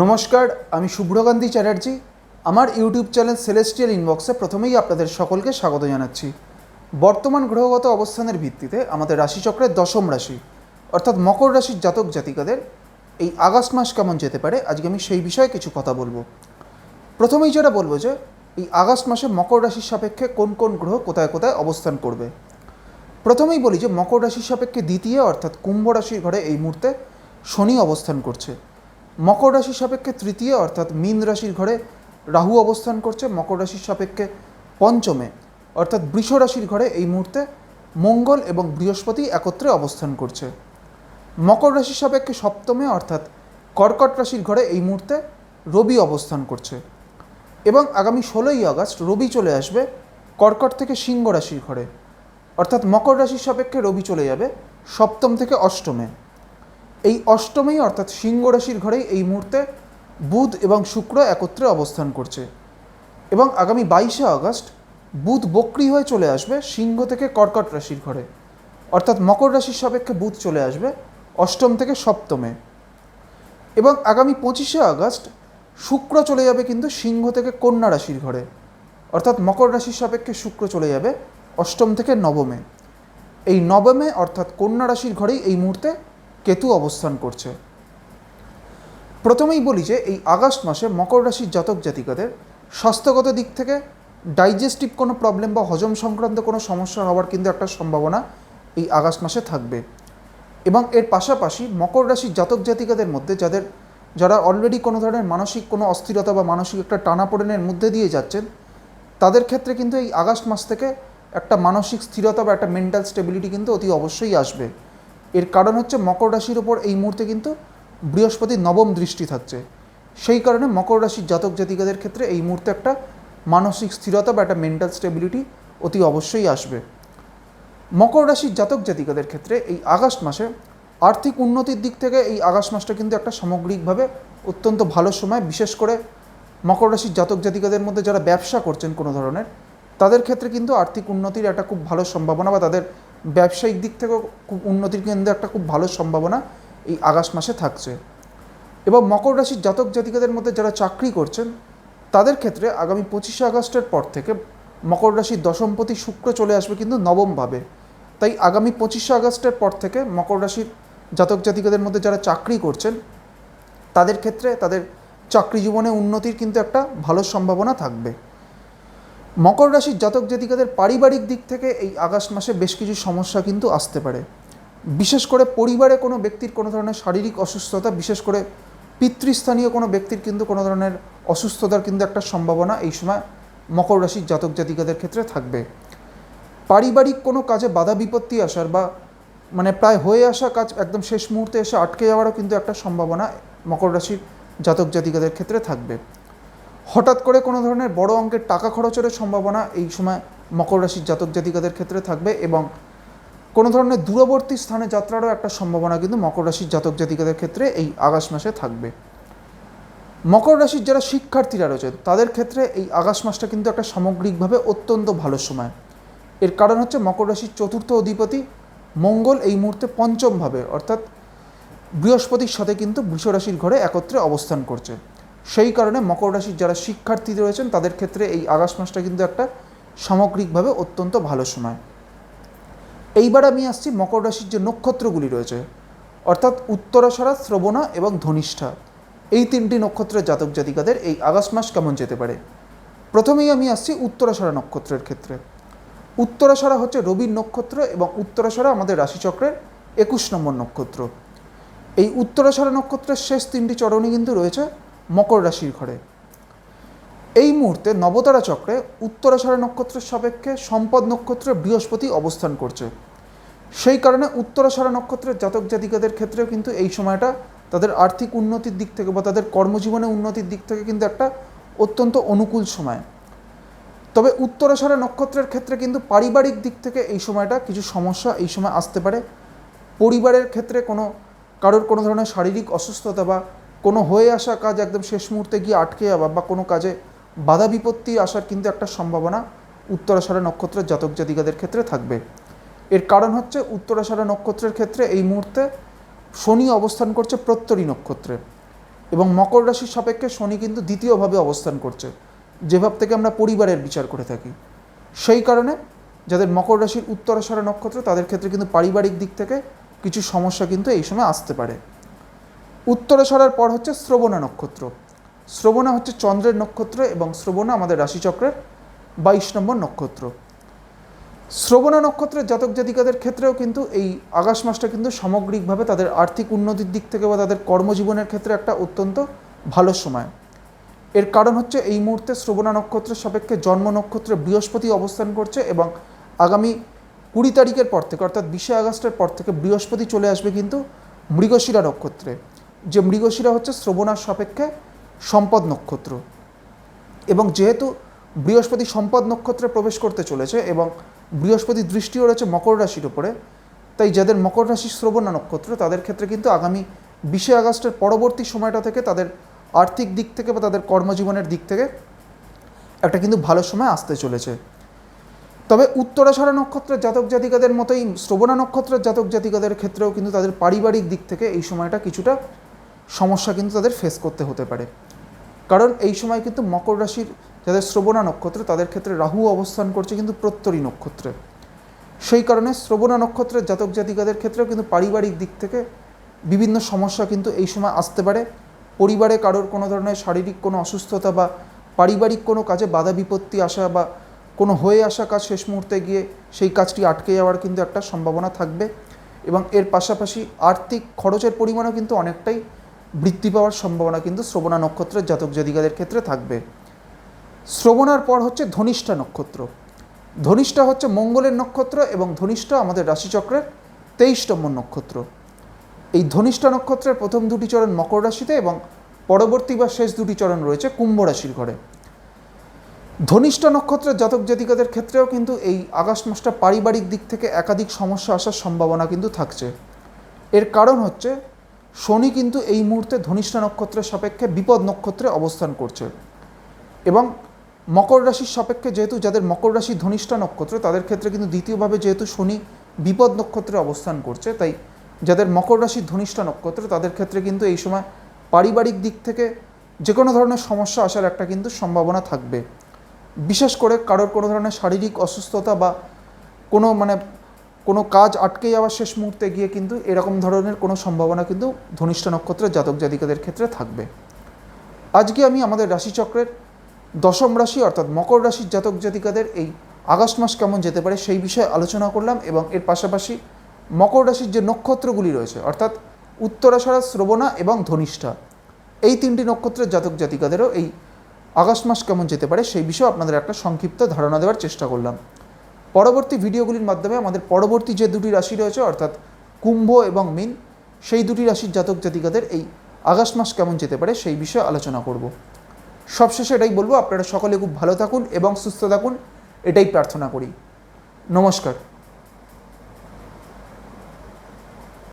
নমস্কার, আমি শুভ্রকান্তি চ্যাটার্জি। আমার ইউটিউব চ্যানেল সেলেস্টিয়াল ইনবক্সে প্রথমেই আপনাদের সকলকে স্বাগত জানাচ্ছি। বর্তমান গ্রহগত অবস্থানের ভিত্তিতে আমাদের রাশিচক্রের দশম রাশি, অর্থাৎ মকর রাশির জাতক জাতিকাদের এই আগস্ট মাস কেমন যেতে পারে, আজকে আমি সেই বিষয়ে কিছু কথা বলব। প্রথমেই যেটা বলব যে, এই আগস্ট মাসে মকর রাশির সাপেক্ষে কোন কোন গ্রহ কোথায় কোথায় অবস্থান করবে। প্রথমেই বলি যে, মকর রাশির সাপেক্ষে দ্বিতীয় অর্থাৎ কুম্ভ রাশির ঘরে এই মুহূর্তে শনি অবস্থান করছে। মকর রাশির সাপেক্ষে তৃতীয়, অর্থাৎ মীন রাশির ঘরে রাহু অবস্থান করছে, মকর রাশির সাপেক্ষে পঞ্চমে, অর্থাৎ বৃষ রাশির ঘরে এই মুহূর্তে মঙ্গল এবং বৃহস্পতি একত্রে অবস্থান করছে। মকর রাশির সাপেক্ষে সপ্তমে, অর্থাৎ কর্কট রাশির ঘরে এই মুহূর্তে রবি অবস্থান করছে। এবং আগামী ষোলোই আগস্ট রবি চলে আসবে কর্কট থেকে সিংহ রাশির ঘরে, অর্থাৎ মকর রাশির সাপেক্ষে রবি চলে যাবে সপ্তম থেকে অষ্টমে। এই অষ্টমেই অর্থাৎ সিংহ রাশির ঘরেই এই মুহূর্তে বুধ এবং শুক্র একত্রে অবস্থান করছে। এবং আগামী বাইশে আগস্ট বুধ বক্রি হয়ে চলে আসবে সিংহ থেকে কর্কট রাশির ঘরে। অর্থাৎ মকর রাশির সাপেক্ষে বুধ চলে আসবে অষ্টম থেকে সপ্তমে। এবং আগামী পঁচিশে আগস্ট শুক্র চলে যাবে কিন্তু সিংহ থেকে কন্যা রাশির ঘরে। অর্থাৎ মকর রাশির সাপেক্ষে শুক্র চলে যাবে অষ্টম থেকে নবমে। এই নবমে অর্থাৎ কন্যা রাশির ঘরেই এই মুহূর্তে কেতু অবস্থান করছে। প্রথমেই বলি যে, এই আগস্ট মাসে মকর রাশির জাতক জাতিকাদের স্বাস্থ্যগত দিক থেকে ডাইজেস্টিভ কোনো প্রবলেম বা হজম সংক্রান্ত কোনো সমস্যা হওয়ার কিন্তু একটা সম্ভাবনা এই আগস্ট মাসে থাকবে। এবং এর পাশাপাশি মকর রাশির জাতক জাতিকাদের মধ্যে যাদের, যারা অলরেডি কোনো ধরনের মানসিক কোনো অস্থিরতা বা মানসিক একটা টানাপোড়েনের মধ্যে দিয়ে যাচ্ছেন, তাদের ক্ষেত্রে কিন্তু এই আগস্ট মাস থেকে একটা মানসিক স্থিরতা বা একটা মেন্টাল স্টেবিলিটি কিন্তু অতি অবশ্যই আসবে। এর কারণ হচ্ছে মকর রাশির ওপর এই মুহূর্তে কিন্তু বৃহস্পতি নবম দৃষ্টি থাকছে। সেই কারণে মকর রাশির জাতক জাতিকাদের ক্ষেত্রে এই মুহূর্তে একটা মানসিক স্থিরতা বা একটা মেন্টাল স্টেবিলিটি অতি অবশ্যই আসবে। মকর রাশির জাতক জাতিকাদের ক্ষেত্রে এই আগস্ট মাসে আর্থিক উন্নতির দিক থেকে এই আগস্ট মাসটা কিন্তু একটা সামগ্রিকভাবে অত্যন্ত ভালো সময়। বিশেষ করে মকর রাশির জাতক জাতিকাদের মধ্যে যারা ব্যবসা করছেন কোনো ধরনের, তাদের ক্ষেত্রে কিন্তু আর্থিক উন্নতির একটা খুব ভালো সম্ভাবনা বা তাদের ব্যবসায়িক দিক থেকেও খুব উন্নতির কেন্দ্রে একটা খুব ভালো সম্ভাবনা এই আগস্ট মাসে থাকছে। এবং মকর রাশির জাতক জাতিকাদের মধ্যে যারা চাকরি করছেন, তাদের ক্ষেত্রে আগামী পঁচিশে আগস্টের পর থেকে মকর রাশির দশমপতি শুক্র চলে আসবে কিন্তু নবমভাবে তাই আগামী পঁচিশে আগস্টের পর থেকে মকর রাশির জাতক জাতিকাদের মধ্যে যারা চাকরি করছেন, তাদের ক্ষেত্রে তাদের চাকরি জীবনে উন্নতির কিন্তু একটা ভালো সম্ভাবনা থাকবে। মকর রাশির জাতক জাতিকাদের পারিবারিক দিক থেকে এই আগস্ট মাসে বেশ কিছু সমস্যা কিন্তু আসতে পারে। বিশেষ করে পরিবারে কোনো ব্যক্তির কোনো ধরনের শারীরিক অসুস্থতা, বিশেষ করে পিতৃস্থানীয় কোনো ব্যক্তির কিন্তু কোনো ধরনের অসুস্থতার কিন্তু একটা সম্ভাবনা এই সময় মকর রাশির জাতক জাতিকাদের ক্ষেত্রে থাকবে। পারিবারিক কোনো কাজে বাধা বিপত্তি আসার বা মানে প্রায় হয়ে আসা কাজ একদম শেষ মুহূর্তে এসে আটকে যাওয়ারও কিন্তু একটা সম্ভাবনা মকর রাশির জাতক জাতিকাদের ক্ষেত্রে থাকবে। হঠাৎ করে কোনো ধরনের বড় অঙ্কের টাকা খরচের সম্ভাবনা এই সময় মকর রাশির জাতক জাতিকাদের ক্ষেত্রে থাকবে এবং কোনো ধরনের দূরবর্তী স্থানে যাত্রারও একটা সম্ভাবনা কিন্তু মকর রাশির জাতক জাতিকাদের ক্ষেত্রে এই আগস্ট মাসে থাকবে। মকর রাশির যারা শিক্ষার্থীরা রয়েছেন তাদের ক্ষেত্রে এই আগস্ট মাসটা কিন্তু একটা সামগ্রিকভাবে অত্যন্ত ভালো সময়। এর কারণ হচ্ছে মকর রাশির চতুর্থ অধিপতি মঙ্গল এই মুহূর্তে পঞ্চমভাবে, অর্থাৎ বৃহস্পতির সাথে কিন্তু বৃষ রাশির ঘরে একত্রে অবস্থান করছে। সেই কারণে মকর রাশির যারা শিক্ষার্থী রয়েছেন, তাদের ক্ষেত্রে এই আগস্ট মাসটা কিন্তু একটা সামগ্রিকভাবে অত্যন্ত ভালো সময়। এইবার আমি আসছি মকর রাশির যে নক্ষত্রগুলি রয়েছে, অর্থাৎ উত্তরাশারা, শ্রবণা এবং ধনিষ্ঠা। এই তিনটি নক্ষত্রের জাতক জাতিকাদের এই আগস্ট মাস কেমন যেতে পারে? প্রথমেই আমি আসছি উত্তরাশারা নক্ষত্রের ক্ষেত্রে। উত্তরাশারা হচ্ছে রবির নক্ষত্র এবং উত্তরাশারা আমাদের রাশিচক্রের একুশ নম্বর নক্ষত্র। এই উত্তরাশারা নক্ষত্রের শেষ তিনটি চরণই কিন্তু রয়েছে মকর রাশির ঘরে। এই মুহূর্তে নবতারা চক্রে উত্তরাশারা নক্ষত্রের সাপেক্ষে সম্পদ নক্ষত্রে বৃহস্পতি অবস্থান করছে। সেই কারণে উত্তরাশারা নক্ষত্রের জাতক জাতিকাদের ক্ষেত্রেও কিন্তু এই সময়টা তাদের আর্থিক উন্নতির দিক থেকে বা তাদের কর্মজীবনে উন্নতির দিক থেকে কিন্তু একটা অত্যন্ত অনুকূল সময়। তবে উত্তরাশারা নক্ষত্রের ক্ষেত্রে কিন্তু পারিবারিক দিক থেকে এই সময়টা কিছু সমস্যা এই সময় আসতে পারে। পরিবারের ক্ষেত্রে কোনো, কারোর কোনো ধরনের শারীরিক অসুস্থতা বা কোনো হয়ে আসা কাজ একদম শেষ মুহূর্তে গিয়ে আটকে যাওয়া বা কোনো কাজে বাধা বিপত্তি আসার কিন্তু একটা সম্ভাবনা উত্তরাশারা নক্ষত্রের জাতক জাতিকাদের ক্ষেত্রে থাকবে। এর কারণ হচ্ছে উত্তরাশারা নক্ষত্রের ক্ষেত্রে এই মুহূর্তে শনি অবস্থান করছে প্রত্যরী নক্ষত্রে এবং মকর রাশির সাপেক্ষে শনি কিন্তু দ্বিতীয়ভাবে অবস্থান করছে যেভাব থেকে আমরা পরিবারের বিচার করে থাকি। সেই কারণে যাদের মকর রাশির উত্তরাষাঢ়া নক্ষত্র তাদের ক্ষেত্রে কিন্তু পারিবারিক দিক থেকে কিছু সমস্যা কিন্তু এই সময় আসতে পারে। উত্তরাষাঢ়ার পর হচ্ছে শ্রবণা নক্ষত্র। শ্রবণা হচ্ছে চন্দ্রের নক্ষত্র এবং শ্রবণা আমাদের রাশিচক্রের বাইশ নম্বর নক্ষত্র। শ্রবণা নক্ষত্রের জাতক জাতিকাদের ক্ষেত্রেও কিন্তু এই আগস্ট মাসটা কিন্তু সামগ্রিকভাবে তাদের আর্থিক উন্নতির দিক থেকে বা তাদের কর্মজীবনের ক্ষেত্রে একটা অত্যন্ত ভালো সময়। এর কারণ হচ্ছে এই মুহূর্তে শ্রবণা নক্ষত্রের সাপেক্ষে জন্ম নক্ষত্রে বৃহস্পতি অবস্থান করছে এবং আগামী কুড়ি তারিখের পর থেকে, অর্থাৎ বিশে আগস্টের পর থেকে বৃহস্পতি চলে আসবে কিন্তু মৃগশিরা নক্ষত্রে। যে মৃগশিরা হচ্ছে শ্রবণার সাপেক্ষে সম্পদ নক্ষত্র। এবং যেহেতু বৃহস্পতি সম্পদ নক্ষত্রে প্রবেশ করতে চলেছে এবং বৃহস্পতি দৃষ্টিও রয়েছে মকর রাশির উপরে, তাই যাদের মকর রাশি শ্রবণা নক্ষত্র, তাদের ক্ষেত্রে কিন্তু আগামী বিশে আগস্টের পরবর্তী সময়টা থেকে তাদের আর্থিক দিক থেকে বা তাদের কর্মজীবনের দিক থেকে একটা কিন্তু ভালো সময় আসতে চলেছে। তবে উত্তরাষাঢ়া নক্ষত্রের জাতক জাতিকাদের মতোই, শ্রবণা নক্ষত্রের জাতক জাতিকাদের ক্ষেত্রেও কিন্তু তাদের পারিবারিক দিক থেকে এই সময়টা কিছুটা সমস্যা কিন্তু তাদের ফেস করতে হতে পারে। কারণ এই সময় কিন্তু মকর রাশির যাদের শ্রবণা নক্ষত্র, তাদের ক্ষেত্রে রাহু অবস্থান করছে কিন্তু প্রত্যরী নক্ষত্রে। সেই কারণে শ্রবণা নক্ষত্রের জাতক জাতিকাদের ক্ষেত্রেও কিন্তু পারিবারিক দিক থেকে বিভিন্ন সমস্যা কিন্তু এই সময় আসতে পারে। পরিবারে কারোর কোনো ধরনের শারীরিক কোনো অসুস্থতা বা পারিবারিক কোনো কাজে বাধা বিপত্তি আসা বা কোনো হয়ে আসা কাজ শেষ মুহূর্তে গিয়ে সেই কাজটি আটকে যাওয়ার কিন্তু একটা সম্ভাবনা থাকবে। এবং এর পাশাপাশি আর্থিক খরচের পরিমাণও কিন্তু অনেকটাই বৃদ্ধি পাওয়ার সম্ভাবনা কিন্তু শ্রবণা নক্ষত্রের জাতক জাতিকাদের ক্ষেত্রে থাকবে। শ্রবণার পর হচ্ছে ধনিষ্ঠা নক্ষত্র। ধনিষ্ঠা হচ্ছে মঙ্গলের নক্ষত্র এবং ধনিষ্ঠা আমাদের রাশিচক্রের তেইশ নম্বর নক্ষত্র। এই ধনিষ্ঠা নক্ষত্রের প্রথম দুটি চরণ মকর রাশিতে এবং পরবর্তী বা শেষ দুটি চরণ রয়েছে কুম্ভ রাশির ঘরে। ধনিষ্ঠা নক্ষত্রের জাতক জাতিকাদের ক্ষেত্রেও কিন্তু এই আগস্ট মাসটা পারিবারিক দিক থেকে একাধিক সমস্যা আসার সম্ভাবনা কিন্তু থাকছে। এর কারণ হচ্ছে শনি কিন্তু এই মুহূর্তে ধনিষ্ঠা নক্ষত্রের সাপেক্ষে বিপদ নক্ষত্রে অবস্থান করছে। এবং মকর রাশির সাপেক্ষে যেহেতু যাদের মকর রাশি ধনিষ্ঠা নক্ষত্র, তাদের ক্ষেত্রে কিন্তু দ্বিতীয়ভাবে যেহেতু শনি বিপদ নক্ষত্রে অবস্থান করছে, তাই যাদের মকর রাশি ধনিষ্ঠা নক্ষত্র, তাদের ক্ষেত্রে কিন্তু এই সময় পারিবারিক দিক থেকে যে কোনো ধরনের সমস্যা আসার একটা কিন্তু সম্ভাবনা থাকবে। বিশেষ করে কারোর কোনো ধরনের শারীরিক অসুস্থতা বা কোনো মানে কোনো কাজ আটকে যাওয়ার শেষ মুহূর্তে গিয়ে কিন্তু এরকম ধরনের কোনো সম্ভাবনা কিন্তু ধনিষ্ঠ নক্ষত্রের জাতক জাতিকাদের ক্ষেত্রে থাকবে। আজকে আমি আমাদের রাশিচক্রের দশম রাশি অর্থাৎ মকর রাশির জাতক জাতিকাদের এই আগস্ট মাস কেমন যেতে পারে সেই বিষয়ে আলোচনা করলাম এবং এর পাশাপাশি মকর রাশির যে নক্ষত্রগুলি রয়েছে, অর্থাৎ উত্তরাষাঢ়া, শ্রবণা এবং ধনিষ্ঠা, এই তিনটি নক্ষত্রের জাতক জাতিকাদেরও এই আগস্ট মাস কেমন যেতে পারে সেই বিষয়ে আপনাদের একটা সংক্ষিপ্ত ধারণা দেওয়ার চেষ্টা করলাম। পরবর্তী ভিডিওগুলির মাধ্যমে আমাদের পরবর্তী যে দুটি রাশি রয়েছে, অর্থাৎ কুম্ভ এবং মিন, সেই দুটি রাশির জাতক জাতিকাদের এই আগস্ট মাস কেমন যেতে পারে সেই বিষয়ে আলোচনা করব। সবশেষে এটাই বলব, আপনারা সকলে খুব ভালো থাকুন এবং সুস্থ থাকুন, এটাই প্রার্থনা করি। নমস্কার।